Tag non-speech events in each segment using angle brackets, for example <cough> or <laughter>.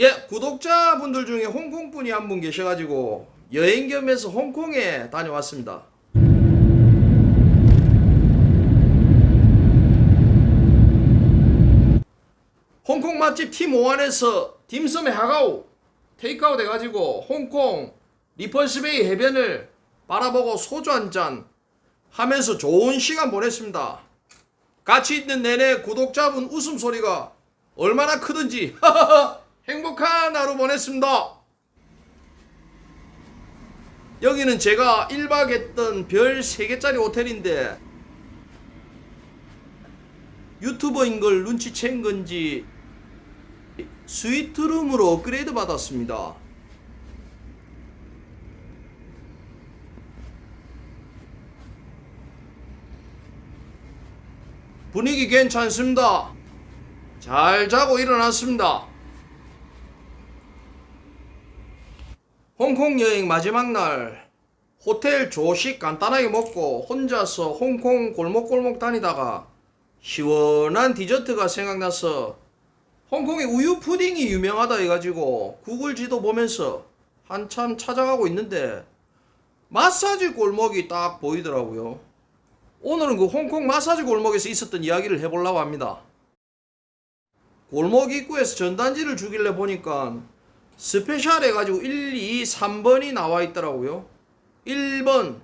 예, 구독자분들 중에 홍콩 분이 한 분 계셔가지고 여행 겸해서 홍콩에 다녀왔습니다. 홍콩 맛집 팀 오한에서 딤섬의 하가오 테이크아웃 해가지고 홍콩 리펄스베이 해변을 바라보고 소주 한 잔 하면서 좋은 시간 보냈습니다. 같이 있는 내내 구독자분 웃음소리가 얼마나 크든지 <laughs> 행복한 하루 보냈습니다. 여기는 제가 1박 했던 별 3개짜리 호텔인데 유튜버인 걸 눈치챈 건지 스위트룸으로 업그레이드 받았습니다. 분위기 괜찮습니다. 잘 자고 일어났습니다. 홍콩 여행 마지막 날 호텔 조식 간단하게 먹고 혼자서 홍콩 골목골목 다니다가 시원한 디저트가 생각나서 홍콩의 우유 푸딩이 유명하다 해가지고 구글 지도 보면서 한참 찾아가고 있는데 마사지 골목이 딱 보이더라고요. 오늘은 그 홍콩 마사지 골목에서 있었던 이야기를 해보려고 합니다. 골목 입구에서 전단지를 주길래 보니까 스페셜 해가지고 1, 2, 3번이 나와 있더라고요. 1번.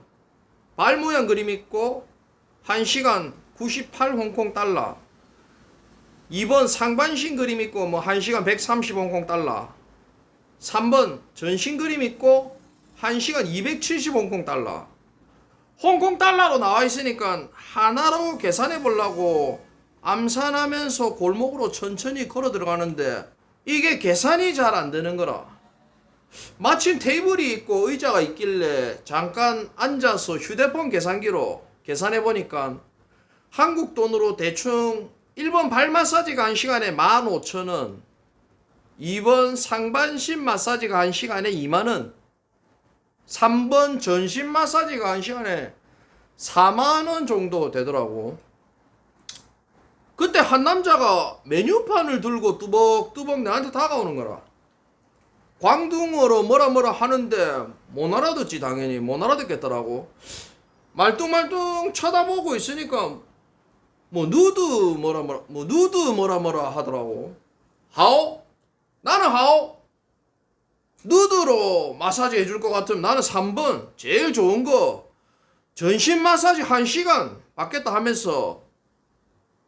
발 모양 그림 있고 1시간 98 홍콩 달러. 2번 상반신 그림 있고 뭐 1시간 130 홍콩 달러. 3번 전신 그림 있고 1시간 270 홍콩 달러. 홍콩 달러로 나와 있으니까 하나로 계산해 보려고 암산하면서 골목으로 천천히 걸어 들어가는데 이게 계산이 잘 안 되는 거라. 마침 테이블이 있고 의자가 있길래 잠깐 앉아서 휴대폰 계산기로 계산해 보니까 한국 돈으로 대충 1번 발 마사지가 1시간에 15,000원, 2번 상반신 마사지가 1시간에 2만원, 3번 전신 마사지가 1시간에 4만원 정도 되더라고. 그때 한 남자가 메뉴판을 들고 뚜벅뚜벅 나한테 다가오는 거라. 광둥어로 뭐라 뭐라 하는데 못 알아듣지 당연히 못 알아듣겠더라고. 말뚱말뚱 쳐다보고 있으니까 뭐 누드 뭐라 뭐라 뭐 누드 뭐라 뭐라 하더라고. 하오? 나는 하오. 누드로 마사지 해줄 것 같으면 나는 3번 제일 좋은 거 전신 마사지 1시간 받겠다 하면서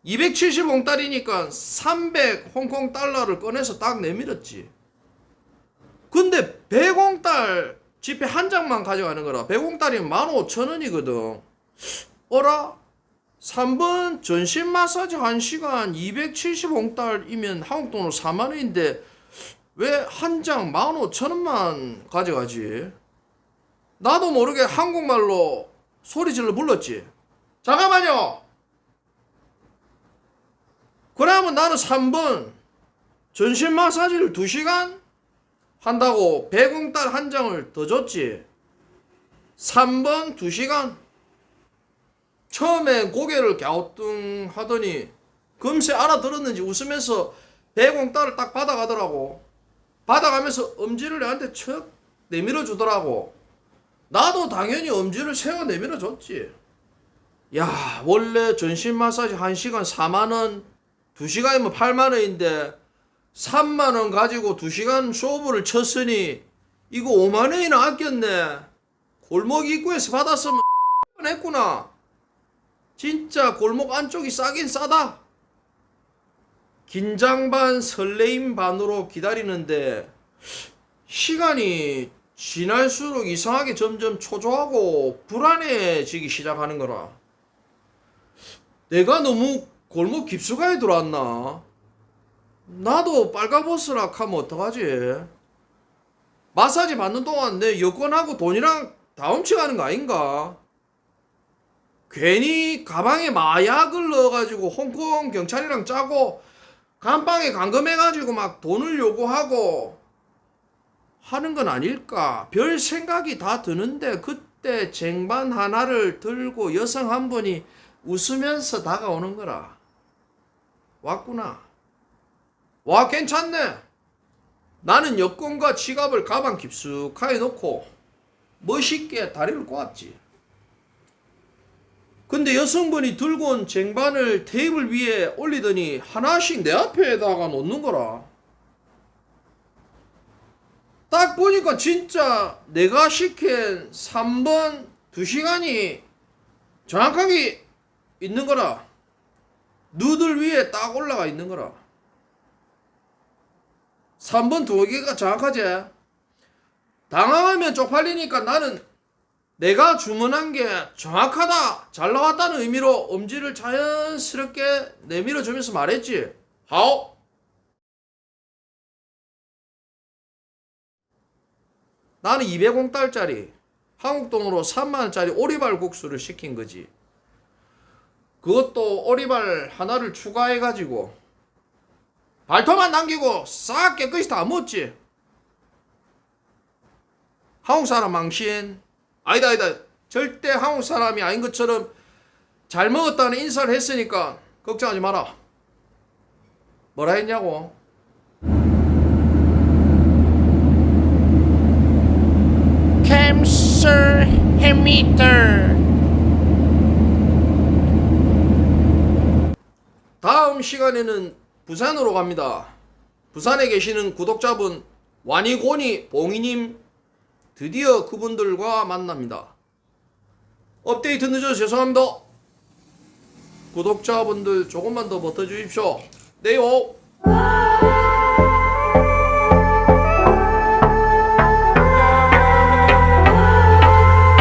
270 홍달이니까 300 홍콩 달러를 꺼내서 딱 내밀었지. 근데 100홍달 지폐 한 장만 가져가는 거라. 100홍달이면 15,000원이거든. 어라? 3번 전신 마사지 1시간 270홍달이면 한국 돈으로 4만 원인데 왜 한 장 15,000원만 가져가지? 나도 모르게 한국말로 소리 질러 불렀지. 잠깐만요. 그러면 나는 3번 전신 마사지를 2시간 한다고 100원달 한 장을 더 줬지. 3번 2시간. 처음에 고개를 갸우뚱 하더니 금세 알아들었는지 웃으면서 100원달을 딱 받아가더라고. 받아가면서 엄지를 내한테 척 내밀어 주더라고. 나도 당연히 엄지를 세워 내밀어 줬지. 야, 원래 전신 마사지 1시간 4만원, 2시간이면 8만원인데 3만원 가지고 2시간 쇼부를 쳤으니 이거 5만원이나 아꼈네. 골목 입구에서 받았으면 <laughs> 했구나. 진짜 골목 안쪽이 싸긴 싸다. 긴장 반 설레임 반으로 기다리는데 시간이 지날수록 이상하게 점점 초조하고 불안해지기 시작하는 거라. 내가 너무 골목 깊숙하게 들어왔나? 나도 빨가버스라 하면 어떡하지? 마사지 받는 동안 내 여권하고 돈이랑 다 훔쳐가는 거 아닌가? 괜히 가방에 마약을 넣어가지고 홍콩 경찰이랑 짜고 감방에 감금해가지고 막 돈을 요구하고 하는 건 아닐까? 별 생각이 다 드는데 그때 쟁반 하나를 들고 여성 한 분이 웃으면서 다가오는 거라. 왔구나. 와 괜찮네. 나는 여권과 지갑을 가방 깊숙하게 놓고 멋있게 다리를 꼬았지. 근데 여성분이 들고 온 쟁반을 테이블 위에 올리더니 하나씩 내 앞에다가 놓는 거라. 딱 보니까 진짜 내가 시킨 3번 2시간이 정확하게 있는 거라. 누들 위에 딱 올라가 있는 거라. 3번 두 개가 정확하지? 당황하면 쪽팔리니까 나는 내가 주문한 게 정확하다, 잘 나왔다는 의미로 엄지를 자연스럽게 내밀어 주면서 말했지. 하오. 나는 200원달짜리 한국 돈으로 3만 원짜리 오리발 국수를 시킨 거지. 그것도 오리발 하나를 추가해 가지고 발톱만 남기고 싹 깨끗이 다 먹었지. 한국 사람 망신. 아니다, 아니다. 절대 한국 사람이 아닌 것처럼 잘 먹었다는 인사를 했으니까 걱정하지 마라. 뭐라 했냐고? 캡슐 해미터 다음 시간에는 부산으로 갑니다. 부산에 계시는 구독자분 와니고니 봉이님 드디어 그분들과 만납니다. 업데이트 늦어서 죄송합니다. 구독자분들 조금만 더 버텨주십시오. 네요.